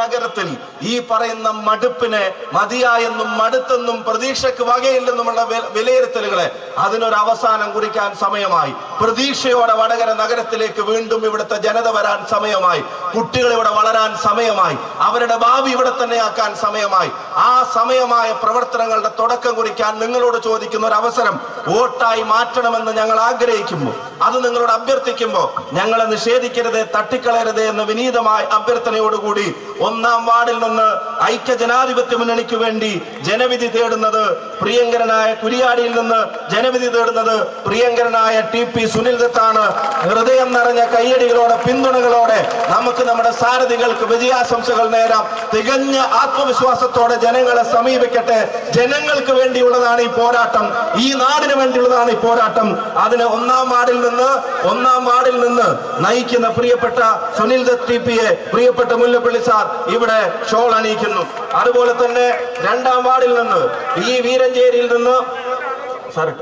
നഗരത്തിൽ ഈ പറയുന്ന മടുപ്പിനെ മതിയായെന്നും മടുത്തെന്നും പ്രതീക്ഷയ്ക്ക് വകയില്ലെന്നുമുള്ള വിലയിരുത്തലുകളെ അതിനൊരു അവസാനം കുറിക്കാൻ സമയമായി. പ്രതീക്ഷയോടെ വടകര നഗരത്തിലേക്ക് വീണ്ടും ഇവിടുത്തെ ജനത വരാൻ സമയമായി. കുട്ടികൾ ഇവിടെ വളരാൻ സമയമായി. അവരുടെ ഭാവി ഇവിടെ തന്നെ ആക്കാൻ സമയമായി. ആ സമയമായ പ്രവർത്തനങ്ങളുടെ തുടക്കം കുറിക്കാൻ നിങ്ങളോട് ചോദിക്കുന്ന ഒരു അവസരം വോട്ടായി മാറ്റണമെന്ന് ഞങ്ങൾ ആഗ്രഹിക്കുമ്പോൾ അത് നിങ്ങളോട് അഭ്യർത്ഥിക്കുമ്പോൾ ഞങ്ങളെ നിഷേധിക്കരുത് തട്ടിക്കളയരുത് എന്ന വിനീതമായ അഭ്യർത്ഥനയോടുകൂടി ഒന്നാം വാർഡിൽ നിന്ന് ഐക്യ ജനാധിപത്യ മുന്നണിക്ക് വേണ്ടി ജനവിധി തേടുന്നത് പ്രിയങ്കരനായ കുരിയാടിയിൽ നിന്ന് ജനവിധി തേടുന്നത് പ്രിയങ്കരനായ ടി പി സുനിൽ ദത്താണ്. ഹൃദയം നിറഞ്ഞ കയ്യടികളോടെ പിന്തുണകളോടെ നമുക്ക് നമ്മുടെ സാരഥികൾക്ക് വിജയാശംസകൾ നേരാം. തികഞ്ഞ ആത്മവിശ്വാസത്തോടെ ജനങ്ങളെ സമീപിക്കട്ടെ. ജനങ്ങൾക്ക് വേണ്ടിയുള്ളതാണ് ഈ പോരാട്ടം. ഈ നാടിന് വേണ്ടിയുള്ളതാണ് ഈ പോരാട്ടം. അതിന് ഒന്നാം വാർഡിൽ നിന്ന് ഒന്നാം വാർഡിൽ നിന്ന് നയിക്കുന്ന പ്രിയപ്പെട്ട സുനിൽ ദത്ത് ടി പിയെ പ്രിയപ്പെട്ട മുല്ലപ്പള്ളി സാർ ഇവിടെ ഷോൾ അണിയിക്കുന്നു. അതുപോലെ തന്നെ രണ്ടാം വാർഡിൽ നിന്ന് ഈ വീരഞ്ചേരിയിൽ നിന്ന് സോറി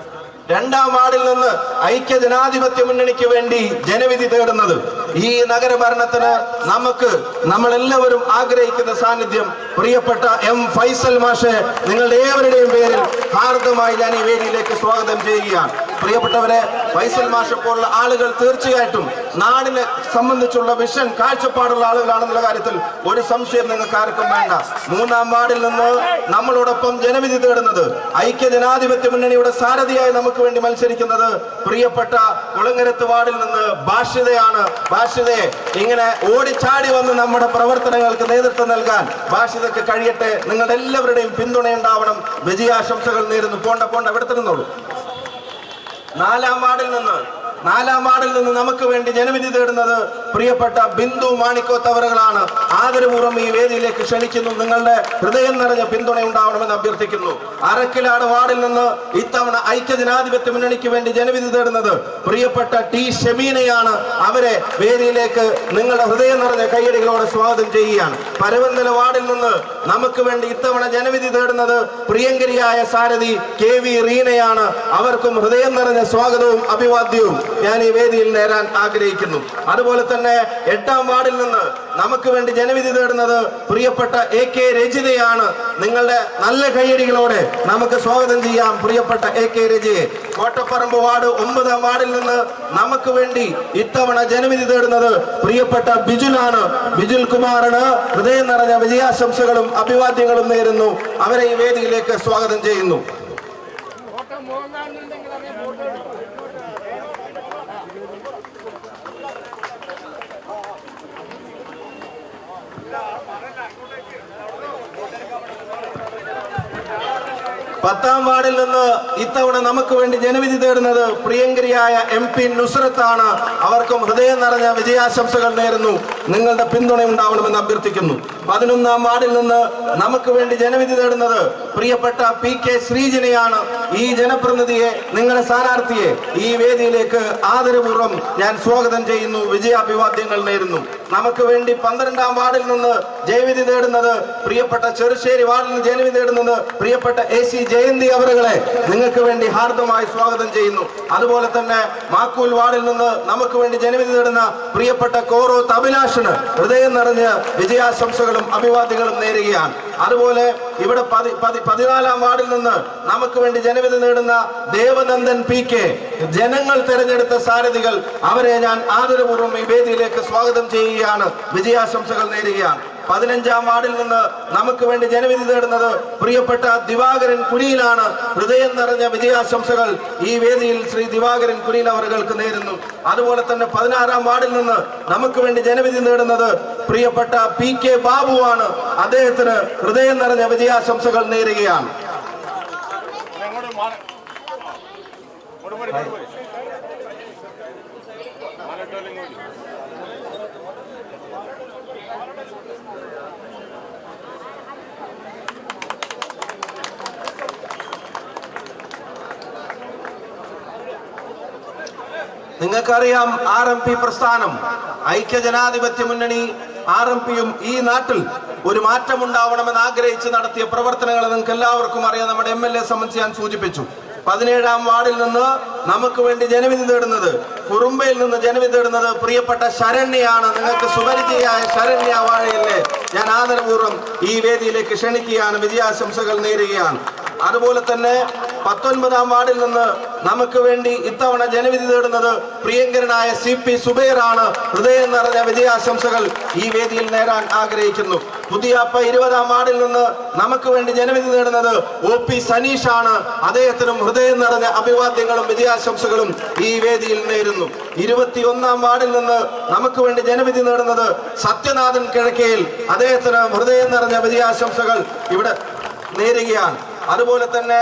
രണ്ടാം വാർഡിൽ നിന്ന് ഐക്യ ജനാധിപത്യ മുന്നണിക്ക് വേണ്ടി ജനവിധി തേടുന്നത് ഈ നഗരഭരണത്തിന് നമുക്ക് നമ്മളെല്ലാവരും ആഗ്രഹിക്കുന്ന സാന്നിധ്യം. പ്രിയപ്പെട്ട എം ഫൈസൽ മാഷെ നിങ്ങളുടെ ഏവരുടെയും പേരിൽ ഹാർദമായി ഞാൻ ഈ വേദിയിലേക്ക് സ്വാഗതം ചെയ്യുകയാണ്. പ്രിയപ്പെട്ടവരെ ഫൈസൽ മാഷെ പോലുള്ള ആളുകൾ തീർച്ചയായിട്ടും നാടിനെ സംബന്ധിച്ചുള്ള വിഷൻ കാഴ്ചപ്പാടുള്ള ആളുകളാണെന്നുള്ള കാര്യത്തിൽ ഒരു സംശയം നിങ്ങൾക്ക് ആർക്കും വേണ്ട. മൂന്നാം വാർഡിൽ നിന്ന് നമ്മളോടൊപ്പം ജനവിധി തേടുന്നത് ഐക്യ ജനാധിപത്യ മുന്നണിയുടെ സാരഥിയായി നമുക്ക് വേണ്ടി മത്സരിക്കുന്നത് പ്രിയപ്പെട്ട കുളങ്ങരത്ത് വാർഡിൽ നിന്ന് ഭാഷിതയാണ്. ഭാഷിതയെ ഇങ്ങനെ ഓടിച്ചാടി വന്ന് നമ്മുടെ പ്രവർത്തനങ്ങൾക്ക് നേതൃത്വം നൽകാൻ ഭാഷിതക്ക് കഴിയട്ടെ. നിങ്ങളുടെ എല്ലാവരുടെയും പിന്തുണയുണ്ടാവണം വിജയാശംസകൾ നേരുന്നു. പോണ്ട പോണ്ട എവിടെ തരുന്നുള്ളൂ നാലാം വാർഡിൽ നിന്ന് നാലാം വാർഡിൽ നിന്ന് നമുക്ക് വേണ്ടി ജനവിധി തേടുന്നത് പ്രിയപ്പെട്ട ബിന്ദു മാണിക്കോ തവറുകളാണ് ആദരപൂർവം ഈ വേദിയിലേക്ക് ക്ഷണിക്കുന്നു. നിങ്ങളുടെ ഹൃദയം നിറഞ്ഞ പിന്തുണ ഉണ്ടാവണമെന്ന് അഭ്യർത്ഥിക്കുന്നു. അരക്കിലാട് വാർഡിൽ നിന്ന് ഇത്തവണ ഐക്യ ജനാധിപത്യ മുന്നണിക്ക് വേണ്ടി ജനവിധി തേടുന്നത് പ്രിയപ്പെട്ട ടി ഷമീനയാണ്. അവരെ വേദിയിലേക്ക് നിങ്ങളുടെ ഹൃദയം നിറഞ്ഞ കയ്യടികളോടെ സ്വാഗതം ചെയ്യുകയാണ്. പരവന്തല വാർഡിൽ നിന്ന് നമുക്ക് വേണ്ടി ഇത്തവണ ജനവിധി തേടുന്നത് പ്രിയങ്കരിയായ സാരഥി കെ വി റീനയാണ്. അവർക്കും ഹൃദയം നിറഞ്ഞ സ്വാഗതവും അഭിവാദ്യവും ഞാൻ ഈ വേദിയിൽ നേരാൻ ആഗ്രഹിക്കുന്നു. അതുപോലെ തന്നെ എട്ടാം വാർഡിൽ നിന്ന് നമുക്ക് വേണ്ടി ജനവിധി തേടുന്നത് പ്രിയപ്പെട്ട എ കെ രജിതയാണ്. നിങ്ങളുടെ നല്ല കയ്യടികളോടെ നമുക്ക് സ്വാഗതം ചെയ്യാം പ്രിയപ്പെട്ട എ കെ രജയെ കോട്ടപ്പറമ്പ് വാർഡ് ഒമ്പതാം വാർഡിൽ നിന്ന് നമുക്ക് വേണ്ടി ഇത്തവണ ജനവിധി തേടുന്നത് പ്രിയപ്പെട്ട ബിജുലാണ്. ബിജുൽ കുമാറിന് ഹൃദയം നിറഞ്ഞ വിജയാശംസകളും അഭിവാദ്യങ്ങളും നേരുന്നു. അവരെ ഈ വേദിയിലേക്ക് സ്വാഗതം ചെയ്യുന്നു. പത്താം വാർഡിൽ നിന്ന് ഇത്തവണ നമുക്ക് വേണ്ടി ജനവിധി തേടുന്നത് പ്രിയങ്കരിയായ എം പി നുസ്രത്താണ്. അവർക്കും ഹൃദയം നിറഞ്ഞ വിജയാശംസകൾ നേരുന്നു. നിങ്ങളുടെ പിന്തുണ ഉണ്ടാവണമെന്ന് അഭ്യർത്ഥിക്കുന്നു. പതിനൊന്നാം വാർഡിൽ നിന്ന് നമുക്ക് വേണ്ടി ജനവിധി തേടുന്നത് പ്രിയപ്പെട്ട പി കെ ശ്രീജനെയാണ്. ഈ ജനപ്രതിനിധിയെ നിങ്ങളുടെ സ്ഥാനാർത്ഥിയെ ഈ വേദിയിലേക്ക് ആദരപൂർവം ഞാൻ സ്വാഗതം ചെയ്യുന്നു വിജയാഭിവാദ്യങ്ങൾ നേരുന്നു. നമുക്ക് വേണ്ടി പന്ത്രണ്ടാം വാർഡിൽ നിന്ന് ജയവിധി തേടുന്നത് പ്രിയപ്പെട്ട ചെറുശ്ശേരി വാർഡിൽ നിന്ന് ജയവിധി തേടുന്നത് പ്രിയപ്പെട്ട എ സി ജയന്തി അവറുകളെ നിങ്ങൾക്ക് വേണ്ടി ഹാർദമായി സ്വാഗതം ചെയ്യുന്നു. അതുപോലെ തന്നെ മാക്കൂൽ വാർഡിൽ നിന്ന് നമുക്ക് വേണ്ടി ജനവിധി തേടുന്ന പ്രിയപ്പെട്ട കോറോ തബിലാഷിന് ഹൃദയം നിറഞ്ഞ് വിജയാശംസകളും അഭിവാദ്യങ്ങളും നേരുകയാണ്. അതുപോലെ ഇവിടെ പതി പതി പതിനാലാം വാർഡിൽ നിന്ന് നമുക്ക് വേണ്ടി ജനവിധി നേടുന്ന ദേവനന്ദൻ പി കെ. ജനങ്ങൾ തെരഞ്ഞെടുത്ത സാരഥികൾ അവരെ ഞാൻ ആദരപൂർവം ഈ വേദിയിലേക്ക് സ്വാഗതം ചെയ്യുകയാണ്. വിജയാശംസകൾ നേരുകയാണ്. പതിനഞ്ചാം വാർഡിൽ നിന്ന് നമുക്ക് വേണ്ടി ജനവിധി തേടുന്നത് പ്രിയപ്പെട്ട ദിവാകരൻ കുരിയിലാണ് ഹൃദയം നിറഞ്ഞ വിജയാശംസകൾ ഈ വേദിയിൽ ശ്രീ ദിവാകരൻ കുരിയിൽ അവർക്ക് നേരുന്നു. അതുപോലെ തന്നെ പതിനാറാം വാർഡിൽ നിന്ന് നമുക്ക് വേണ്ടി ജനവിധി നേടുന്നത് പ്രിയപ്പെട്ട പി കെ ബാബുവാണ്. അദ്ദേഹത്തിന് ഹൃദയം നിറഞ്ഞ വിജയാശംസകൾ നേരുകയാണ്. നിങ്ങൾക്കറിയാം ആർ എം പി പ്രസ്ഥാനം. ഐക്യജനാധിപത്യ മുന്നണി ആർ എം പിയും ഈ നാട്ടിൽ ഒരു മാറ്റമുണ്ടാവണമെന്ന് ആഗ്രഹിച്ച് നടത്തിയ പ്രവർത്തനങ്ങൾ നിങ്ങൾക്ക് എല്ലാവർക്കും അറിയാം. നമ്മുടെ എം എൽ എ സംബന്ധിച്ച് ഞാൻ സൂചിപ്പിച്ചു. പതിനേഴാം വാർഡിൽ നിന്ന് നമുക്ക് വേണ്ടി ജനവിധി നേടുന്നത് കുറുമ്പയിൽ നിന്ന് ജനവിധി നേടുന്നത് പ്രിയപ്പെട്ട ശരണ്യാണ് നിങ്ങൾക്ക് സുപരിചിതയായ ശരണ്യ വാഴയല്ലേ? ഞാൻ ആദരപൂർവം ഈ വേദിയിലേക്ക് ക്ഷണിക്കുകയാണ്. വിജയാശംസകൾ നേരുകയാണ്. അതുപോലെ തന്നെ പത്തൊൻപതാം വാർഡിൽ നിന്ന് നമുക്ക് വേണ്ടി ഇത്തവണ ജനവിധി തേടുന്നത് പ്രിയങ്കരനായ സി പി സുബൈറാണ്. ഹൃദയം നിറഞ്ഞ വിജയാശംസകൾ ഈ വേദിയിൽ നേടാൻ ആഗ്രഹിക്കുന്നു. പുതിയാപ്പ ഇരുപതാം വാർഡിൽ നിന്ന് നമുക്ക് വേണ്ടി ജനവിധി നേടുന്നത് ഒ പി ആണ് അദ്ദേഹത്തിനും ഹൃദയം നിറഞ്ഞ അഭിവാദ്യങ്ങളും വിജയാശംസകളും ഈ വേദിയിൽ നേരുന്നു. ഇരുപത്തി ഒന്നാം വാർഡിൽ നിന്ന് നമുക്ക് വേണ്ടി ജനവിധി നേടുന്നത് സത്യനാഥൻ കിഴക്കയിൽ അദ്ദേഹത്തിന് ഹൃദയം നിറഞ്ഞ വിജയാശംസകൾ ഇവിടെ നേരുകയാണ്. അതുപോലെ തന്നെ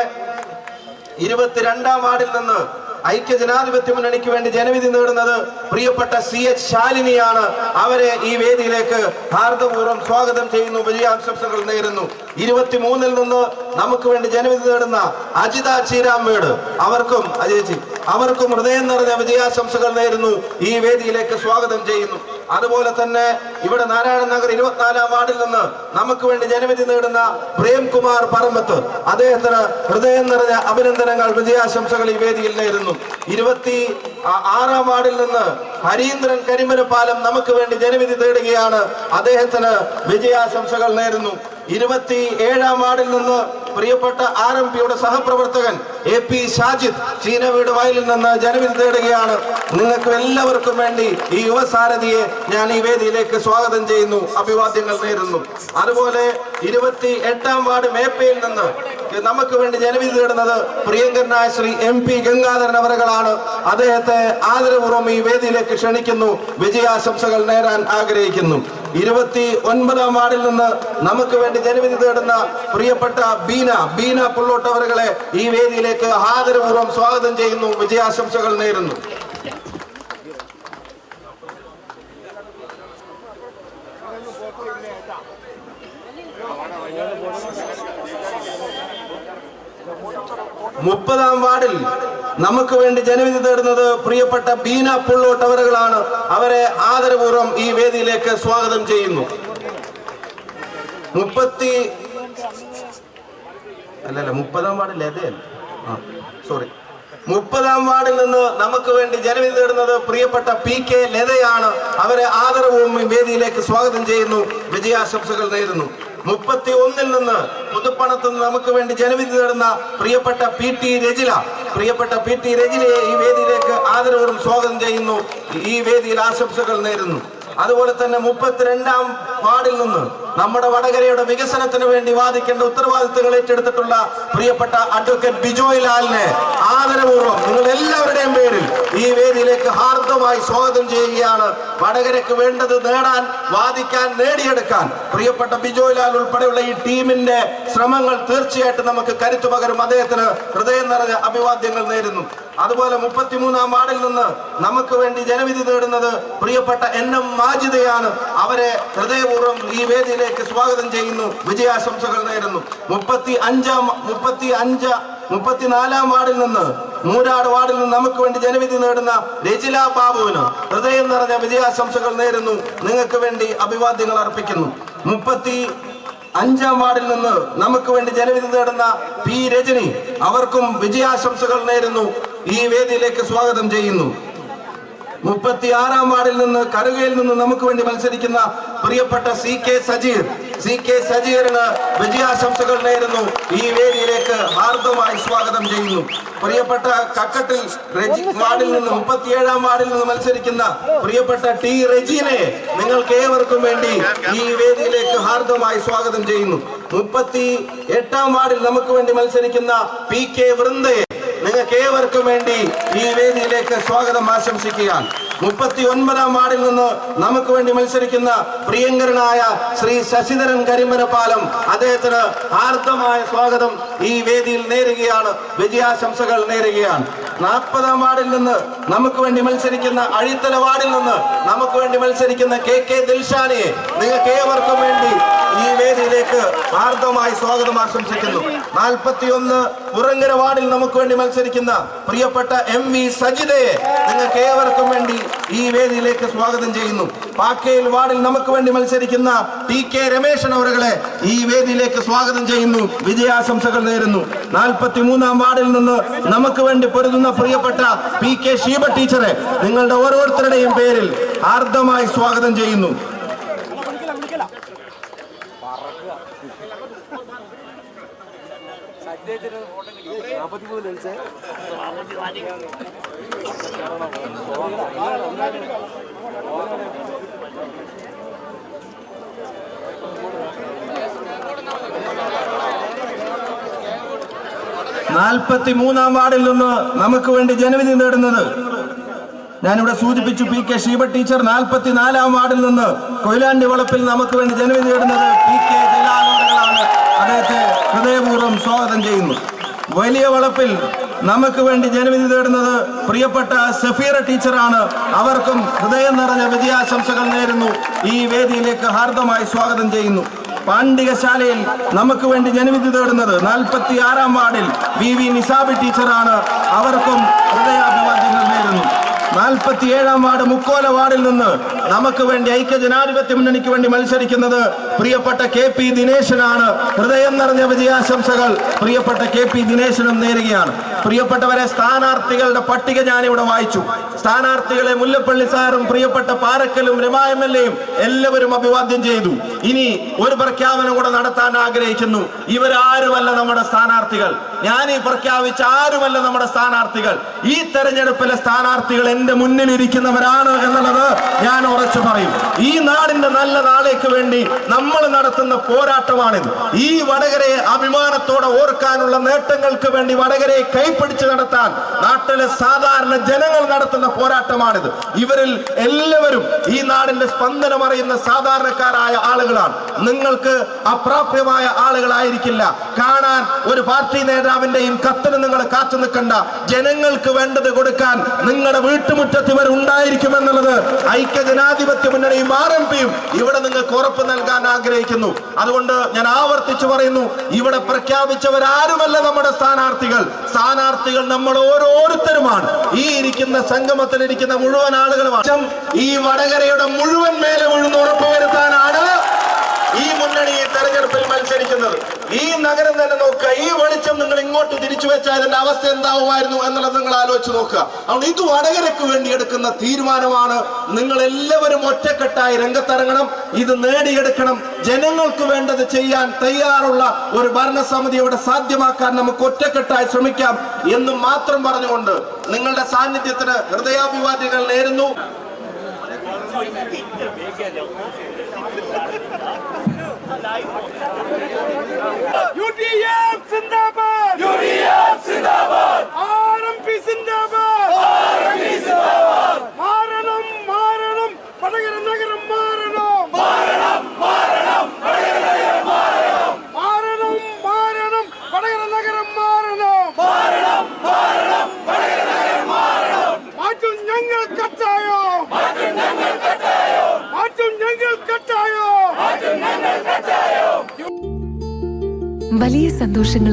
ഇരുപത്തിരണ്ടാം വാർഡിൽ നിന്ന് ഐക്യ ജനാധിപത്യ മുന്നണിക്ക് വേണ്ടി ജനവിധി നേടുന്നത് പ്രിയപ്പെട്ട സി എച്ച് ശാലിനിയാണ്. അവരെ ഈ വേദിയിലേക്ക് ഹാർദപൂർവം സ്വാഗതം ചെയ്യുന്നു. വിജയാശംസകൾ നേരുന്നു. ഇരുപത്തിമൂന്നിൽ നിന്ന് നമുക്ക് വേണ്ടി ജനവിധി നേടുന്ന അജിത ചീരാമ്മേട് അവർക്കും അജയജി അവർക്കും ഹൃദയം നിറഞ്ഞ വിജയാശംസകൾ നേരുന്നു. ഈ വേദിയിലേക്ക് സ്വാഗതം ചെയ്യുന്നു. അതുപോലെ തന്നെ ഇവിടെ നാരായണ നഗർ ഇരുപത്തിനാലാം വാർഡിൽ നിന്ന് നമുക്ക് വേണ്ടി ജനവിധി നേടുന്ന പ്രേംകുമാർ പറമ്പത്ത്. അദ്ദേഹത്തിന് ഹൃദയം നിറഞ്ഞ അഭിനന്ദനങ്ങൾ വിജയാശംസകൾ ഈ വേദിയിൽ നേരുന്നു. ഇരുപത്തി ആറാം വാർഡിൽ നിന്ന് ഹരീന്ദ്രൻ കരിമരപ്പാലം നമുക്ക് വേണ്ടി ജനവിധി തേടുകയാണ്. അദ്ദേഹത്തിന് വിജയാശംസകൾ നേരുന്നു. ഇരുപത്തി ഏഴാം വാർഡിൽ നിന്ന് പ്രിയപ്പെട്ട ആർ എം പിയുടെ സഹപ്രവർത്തകൻ എ പി ഷാജിദ് ചീനവീട് വയലിൽ നിന്ന് ജനവിധി തേടുകയാണ്. നിങ്ങൾക്ക് എല്ലാവർക്കും വേണ്ടി ഈ യുവസാരഥിയെ ഞാൻ ഈ വേദിയിലേക്ക് സ്വാഗതം ചെയ്യുന്നു. അഭിവാദ്യങ്ങൾ നേരുന്നു. അതുപോലെ ഇരുപത്തി എട്ടാം വാർഡ് മേപ്പയിൽ നിന്ന് നമുക്ക് വേണ്ടി ജനവിധി തേടുന്നത് പ്രിയങ്കരനായ ശ്രീ എം പി ഗംഗാധരൻ അവറുകളാണ്. അദ്ദേഹത്തെ ആദരപൂർവം ഈ വേദിയിലേക്ക് ക്ഷണിക്കുന്നു. വിജയാശംസകൾ നേരാൻ ആഗ്രഹിക്കുന്നു. ഇരുപത്തി ഒൻപതാം വാർഡിൽ നിന്ന് നമുക്ക് വേണ്ടി ജനവിധി തേടുന്ന പ്രിയപ്പെട്ട ബീന ബീന പുള്ളോട്ടവറുകളെ ഈ വേദിയിലേക്ക് ആദരപൂർവം സ്വാഗതം ചെയ്യുന്നു. വിജയാശംസകൾ നേരുന്നു. മുപ്പതാം വാർഡിൽ നമുക്ക് വേണ്ടി ജനവിധി തേടുന്നത് പ്രിയപ്പെട്ട ബീന പുള്ളോട്ടവറുകളാണ് അവരെ ആദരപൂർവം ഈ വേദിയിലേക്ക് സ്വാഗതം ചെയ്യുന്നു. മുപ്പത്തി അല്ലല്ല മുപ്പതാം വാർഡിൽ അതേ സോറി മുപ്പതാം വാർഡിൽ നിന്ന് നമുക്ക് വേണ്ടി ജനവിധി തേടുന്നത് പ്രിയപ്പെട്ട പി കെ ലതയാണ്. അവരെ ആദരവും വേദിയിലേക്ക് സ്വാഗതം ചെയ്യുന്നു. വിജയാശംസകൾ നേരുന്നു. മുപ്പത്തി ഒന്നിൽ നിന്ന് പുതുപ്പണത്ത് നിന്ന് നമുക്ക് വേണ്ടി ജനവിധി തേടുന്ന പ്രിയപ്പെട്ട പി ടി രജില. പ്രിയപ്പെട്ട പി ടി രജിലയെ ഈ വേദിയിലേക്ക് ആദരവോടും സ്വാഗതം ചെയ്യുന്നു. ഈ വേദിയിൽ ആശംസകൾ നേരുന്നു. അതുപോലെ തന്നെ മുപ്പത്തിരണ്ടാം വാർഡിൽ നിന്ന് നമ്മുടെ വടകരയുടെ വികസനത്തിന് വേണ്ടി വാദിക്കേണ്ട ഉത്തരവാദിത്തങ്ങൾ ഏറ്റെടുത്തിട്ടുള്ള പ്രിയപ്പെട്ട അഡ്വക്കേറ്റ് ബിജോയ് ലാലിനെ ആദരപൂർവം നിങ്ങൾ എല്ലാവരുടെയും പേരിൽ ഈ വേദിയിലേക്ക് ഹാർദ്ദമായി സ്വാഗതം ചെയ്യുകയാണ്. വടകരയ്ക്ക് വേണ്ടത് നേടാൻ വാദിക്കാൻ നേടിയെടുക്കാൻ. പ്രിയപ്പെട്ട ബിജോയ് ലാൽ ഉൾപ്പെടെയുള്ള ഈ ടീമിന്റെ ശ്രമങ്ങൾ തീർച്ചയായിട്ടും നമുക്ക് കരുത്തു പകരും. അദ്ദേഹത്തിന് ഹൃദയം നിറഞ്ഞ അഭിവാദ്യങ്ങൾ നേരുന്നു. അതുപോലെ മുപ്പത്തിമൂന്നാം വാർഡിൽ നിന്ന് നമുക്ക് വേണ്ടി ജനവിധി നേടുന്നത് പ്രിയപ്പെട്ട എൻ എം മാജിദയാണ്. അവരെ ഹൃദയപൂർവം ഈ വേദിയിലേക്ക് സ്വാഗതം ചെയ്യുന്നു. വിജയാശംസകൾ നേരുന്നു. മുപ്പത്തി അഞ്ചാം മുപ്പത്തി അഞ്ച് മുപ്പത്തിനാലാം വാർഡിൽ നിന്ന് മൂരാട് വാർഡിൽ നിന്ന് നമുക്ക് വേണ്ടി ജനവിധി നേടുന്ന രജില ബാബുവിന് ഹൃദയം നിറഞ്ഞ വിജയാശംസകൾ നേരുന്നു. നിങ്ങൾക്ക് വേണ്ടി അഭിവാദ്യങ്ങൾ അർപ്പിക്കുന്നു. മുപ്പത്തി അഞ്ചാം വാർഡിൽ നിന്ന് നമുക്ക് വേണ്ടി ജനവിധി നേടുന്ന പി രജനി അവർക്കും വിജയാശംസകൾ നേരുന്നു. ഈ വേദിയിലേക്ക് സ്വാഗതം ചെയ്യുന്നു. മുപ്പത്തി ആറാം വാർഡിൽ നിന്ന് കരുകയിൽ നിന്ന് നമുക്ക് വേണ്ടി മത്സരിക്കുന്ന പ്രിയപ്പെട്ട C K Sajeer. C K സജീറിന് വിജയാശംസകൾ നേരുന്നു. ഈ വേദിയിലേക്ക് ഹാർദമായി സ്വാഗതം ചെയ്യുന്നു. പ്രിയപ്പെട്ട കക്കട്ടിൽ റെജി വാർഡിൽ നിന്ന് മുപ്പത്തിയേഴാം വാർഡിൽ നിന്ന് മത്സരിക്കുന്ന പ്രിയപ്പെട്ട ടി റെജീനെ നിങ്ങൾക്ക് ഏവർക്കും വേണ്ടി ഈ വേദിയിലേക്ക് ഹാർദമായി സ്വാഗതം ചെയ്യുന്നു. മുപ്പത്തി എട്ടാം വാർഡിൽ നമുക്ക് വേണ്ടി മത്സരിക്കുന്ന പി കെ വൃന്ദയെ നിങ്ങൾക്ക് ഏവർക്കും വേണ്ടി ഈ വേദിയിലേക്ക് സ്വാഗതം ആശംസിക്കുകയാണ്. മുപ്പത്തി ഒൻപതാം വാർഡിൽ നിന്ന് നമുക്ക് വേണ്ടി മത്സരിക്കുന്ന പ്രിയങ്കരനായ ശ്രീ ശശിധരൻ കരിമ്പനപ്പാലം അദ്ദേഹത്തിന് ആർദ്രമായ സ്വാഗതം ഈ വേദിയിൽ നേരുകയാണ്. വിജയാശംസകൾ നേരുകയാണ്. നാൽപ്പതാം വാർഡിൽ നിന്ന് നമുക്ക് വേണ്ടി മത്സരിക്കുന്ന അഴിത്തല വാർഡിൽ നിന്ന് നമുക്ക് വേണ്ടി മത്സരിക്കുന്ന കെ കെ ദിൽഷാനെ നിങ്ങൾക്ക് ഏവർക്കും വേണ്ടി ഈ വേദിയിലേക്ക് ഹാർദമായി സ്വാഗതം ആശംസിക്കുന്നു. നാൽപ്പത്തിയൊന്ന് പുറങ്ങര വാർഡിൽ നമുക്ക് വേണ്ടി മത്സരിക്കുന്ന പ്രിയപ്പെട്ട എം വി സജിതയെ നിങ്ങൾക്ക് ഏവർക്കും വേണ്ടി ഈ വേദിയിലേക്ക് സ്വാഗതം ചെയ്യുന്നു. പാക്കേൽ വാർഡിൽ നമുക്ക് വേണ്ടി മത്സരിക്കുന്ന ടി കെ രമേശൻ അവരുകളെ ഈ വേദിയിലേക്ക് സ്വാഗതം ചെയ്യുന്നു. വിജയാശംസകൾ നേരുന്നു. നാൽപ്പത്തി മൂന്നാം വാർഡിൽ നിന്ന് നമുക്ക് വേണ്ടി പൊരുതുന്ന പ്രിയപ്പെട്ട പി കെ ഷീബ ടീച്ചറെ നിങ്ങളുടെ ഓരോരുത്തരുടെയും പേരിൽ ആർദ്രമായി സ്വാഗതം ചെയ്യുന്നു. നാൽപ്പത്തി മൂന്നാം വാർഡിൽ നിന്ന് നമുക്ക് വേണ്ടി ജനവിധി നേടുന്നത്. ഞാനിവിടെ സൂചിപ്പിച്ചു പി കെ ഷീബ ടീച്ചർ നാൽപ്പത്തി നാലാം വാർഡിൽ നിന്ന് കൊയിലാണ്ടി വളപ്പിൽ നമുക്ക് വേണ്ടി ജനവിധി നേടുന്നത് പി കെ ജലാലോടകളാണ് അദ്ദേഹത്തെ ഹൃദയപൂർവം സ്വാഗതം ചെയ്യുന്നു. വലിയ വളപ്പിൽ നമുക്ക് വേണ്ടി ജനവിധി നേടുന്നത് പ്രിയപ്പെട്ട സഫീറ ടീച്ചറാണ്. അവർക്കും ഹൃദയം നിറഞ്ഞ വിജയാശംസകൾ നേരുന്നു. ഈ വേദിയിലേക്ക് ഹാർദമായി സ്വാഗതം ചെയ്യുന്നു. പാണ്ഡികശാലയിൽ നമുക്ക് വേണ്ടി ജനവിധി തേടുന്നത് നാൽപ്പത്തി ആറാം വാർഡിൽ വി വി നിസാബി ടീച്ചറാണ്. അവർക്കും ഹൃദയാഭിവാദ്യങ്ങൾ നേരുന്നു. നാൽപ്പത്തി ഏഴാം വാർഡ് മുക്കോല വാർഡിൽ നിന്ന് നമുക്ക് വേണ്ടി ഐക്യ ജനാധിപത്യ മുന്നണിക്ക് വേണ്ടി മത്സരിക്കുന്നത് പ്രിയപ്പെട്ട കെ പി ദിനേശനാണ്. ഹൃദയം നിറഞ്ഞ വിജയാശംസകൾ പ്രിയപ്പെട്ട കെ പി ദിനേശനും നേരുകയാണ്. പ്രിയപ്പെട്ടവരെ സ്ഥാനാർത്ഥികളുടെ പട്ടിക ഞാനിവിടെ വായിച്ചു. സ്ഥാനാർത്ഥികളെ മുല്ലപ്പള്ളി സാറും പ്രിയപ്പെട്ട പാറക്കലും രമാ എം എൽ എയും എല്ലാവരും അഭിവാദ്യം ചെയ്തു. ഇനി ഒരു പ്രഖ്യാപനം കൂടെ നടത്താൻ ആഗ്രഹിക്കുന്നു. ഇവരാരുമല്ല നമ്മുടെ സ്ഥാനാർത്ഥികൾ? ഞാൻ ഈ പ്രഖ്യാപിച്ച ആരുമല്ല നമ്മുടെ സ്ഥാനാർത്ഥികൾ? ഈ തെരഞ്ഞെടുപ്പിലെ സ്ഥാനാർത്ഥികൾ എന്റെ മുന്നിൽ ഇരിക്കുന്നവരാണ് എന്നുള്ളത് ഞാൻ ഉറച്ചു പറയും ഈ നാടിന്റെ നല്ല നാളേക്ക് വേണ്ടി നമ്മൾ നടത്തുന്ന പോരാട്ടമാണിത് ഈ വടകരയെ അഭിമാനത്തോടെ ഓർക്കാനുള്ള നേട്ടങ്ങൾക്ക് വേണ്ടി വടകരയെ കൈപ്പിടിച്ച് നടത്താൻ നാട്ടിലെ സാധാരണ ജനങ്ങൾ നടത്തുന്ന പോരാട്ടമാണിത് ഇവരിൽ എല്ലാവരും ഈ നാടിന്റെ സ്പന്ദനം അറിയുന്ന സാധാരണക്കാരായ ആളുകളാണ്. നിങ്ങൾക്ക് അപ്രാപ്യമായ ആളുകളായിരിക്കില്ല. കാണാൻ ഒരു പാർട്ടി നേതാവിന്റെയും കത്തിന് നിങ്ങൾ കാത്തു നിൽക്കണ്ട. ജനങ്ങൾക്ക് വേണ്ടത് കൊടുക്കാൻ നിങ്ങളുടെ വീട്ടുമുറ്റത്ത് ഇവർ ഉണ്ടായിരിക്കുമെന്നുള്ളത് ഐക്യ ജനാധിപത്യ മുന്നണിയും ആർ എം പിയും ഇവിടെ നിങ്ങൾക്ക് ഉറപ്പ് നൽകാൻ ആഗ്രഹിക്കുന്നു. അതുകൊണ്ട് ഞാൻ ആവർത്തിച്ചു പറയുന്നു ഇവിടെ പ്രഖ്യാപിച്ചവരാരുമല്ല നമ്മുടെ സ്ഥാനാർത്ഥികൾ. സ്ഥാനാർത്ഥികൾ നമ്മൾ ഓരോരുത്തരുമാണ്. ഈ ഇരിക്കുന്ന സംഗമത്തിൽ ഇരിക്കുന്ന മുഴുവൻ ആളുകളുമാണ്. ഈ വടകരയുടെ മുഴുവൻ മേലെ ഉഴുന്ന് ഉറപ്പുവരുത്താനാണ് മുന്നണി ഈ തെരഞ്ഞെടുപ്പിൽ മത്സരിക്കുന്നത്. ഈ നഗരം തന്നെ നോക്കുക. ഈ വെളിച്ചം നിങ്ങൾ ഇങ്ങോട്ട് തിരിച്ചു വെച്ചാൽ ഇതിന്റെ അവസ്ഥ എന്താവുമായിരുന്നു എന്നുള്ളത് നിങ്ങൾ ആലോചിച്ച് നോക്കുക. അതുകൊണ്ട് ഇത് വടകരക്ക് വേണ്ടി എടുക്കുന്ന തീരുമാനമാണ്. നിങ്ങൾ എല്ലാവരും ഒറ്റക്കെട്ടായി രംഗത്തിറങ്ങണം. ഇത് നേടിയെടുക്കണം. ജനങ്ങൾക്ക് വേണ്ടത് ചെയ്യാൻ തയ്യാറുള്ള ഒരു ഭരണസമിതി ഇവിടെ സാധ്യമാക്കാൻ നമുക്ക് ഒറ്റക്കെട്ടായി ശ്രമിക്കാം എന്ന് മാത്രം പറഞ്ഞുകൊണ്ട് നിങ്ങളുടെ സാന്നിധ്യത്തിന് ഹൃദയാഭിവാദ്യങ്ങൾ നേരുന്നു. UDF സിന്ദാബാദ്. UDF സിന്ദാബാദ് RMP സിന്ദാബാദ് RMP സിന്ദാബാദ് മാറണം മാറണം വടകര നഗരം മാറണം മാറണം മാറണം വടകര നഗരം മാറണം മാറണം മാറണം വടകര നഗരം മാറണം മാറണം മാറണം വടകര നഗരം മാറണം മാറ്റും ഞങ്ങൾ കട്ടായോ മാറ്റും ഞങ്ങൾ കട്ടായോ മാറ്റും ഞങ്ങൾ കട്ടായോ മാറ്റും ഞങ്ങൾ കട്ടായോ വലിയ